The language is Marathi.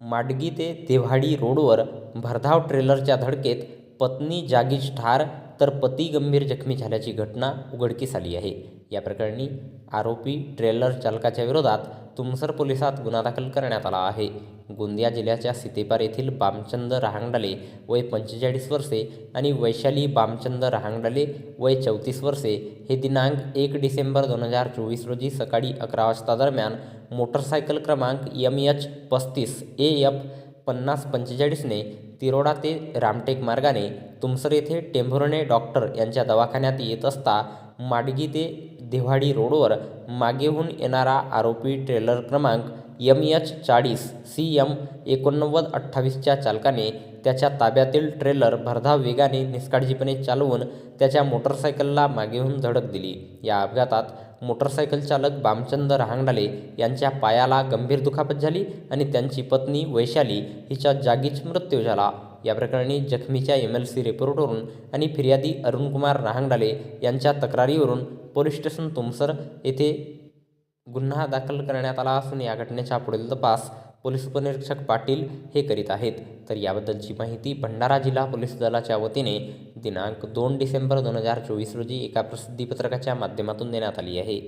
माडगी ते तेव्हाडी रोडवर भरधाव ट्रेलरच्या धडकेत पत्नी जागीच ठार तर पती गंभीर जखमी झाल्याची घटना उघडकीस आली आहे. या प्रकरणी आरोपी ट्रेलर चालकाच्या विरोधात तुमसर पोलिसात गुन्हा दाखल करण्यात आला आहे. गोंदिया जिल्ह्याच्या सितेपार येथील बामचंद रहांगडाले वय पंचेचाळीस वर्षे आणि वैशाली बामचंद रहांगडाले वय चौतीस वर्षे हे दिनांक एक डिसेंबर दोन हजार चोवीस रोजी सकाळी अकरा वाजता दरम्यान मोटरसायकल क्रमांक यम एच पस्तीस ए एफ पन्नास पंचेचाळीसने तिरोडा ते रामटेक मार्गाने तुमसर येथे टेंभुर्णे डॉक्टर यांच्या दवाखान्यात येत असता माडगी ते देव्हाडी रोडवर मागेहून येणारा आरोपी ट्रेलर क्रमांक यम एच चाळीस सी एम एकोणनव्वद अठ्ठावीसच्या चालकाने त्याच्या ताब्यातील ट्रेलर भरधाव वेगाने निष्काळजीपणे चालवून त्याच्या मोटरसायकलला मागेहून धडक दिली. या अपघातात मोटरसायकल चालक बामचंद रहांगडाले यांच्या पायाला गंभीर दुखापत झाली आणि त्यांची पत्नी वैशाली हिचा जागीच मृत्यू झाला. या प्रकरणी जखमीच्या एम एल सी रिपोर्टवरून आणि फिर्यादी अरुणकुमार रहांगडाले यांच्या तक्रारीवरून पोलीस स्टेशन तुमसर येथे गुन्हा दाखल करण्यात आला असून या घटनेचा पुढील तपास पोलीस उपनिरीक्षक पाटील हे करीत आहेत. तर याबद्दलची माहिती भंडारा जिल्हा पोलीस दलाच्या वतीने दिनांक दोन डिसेंबर दोन हजार चोवीस रोजी एका प्रसिद्धीपत्रकाच्या माध्यमातून देण्यात आली आहे.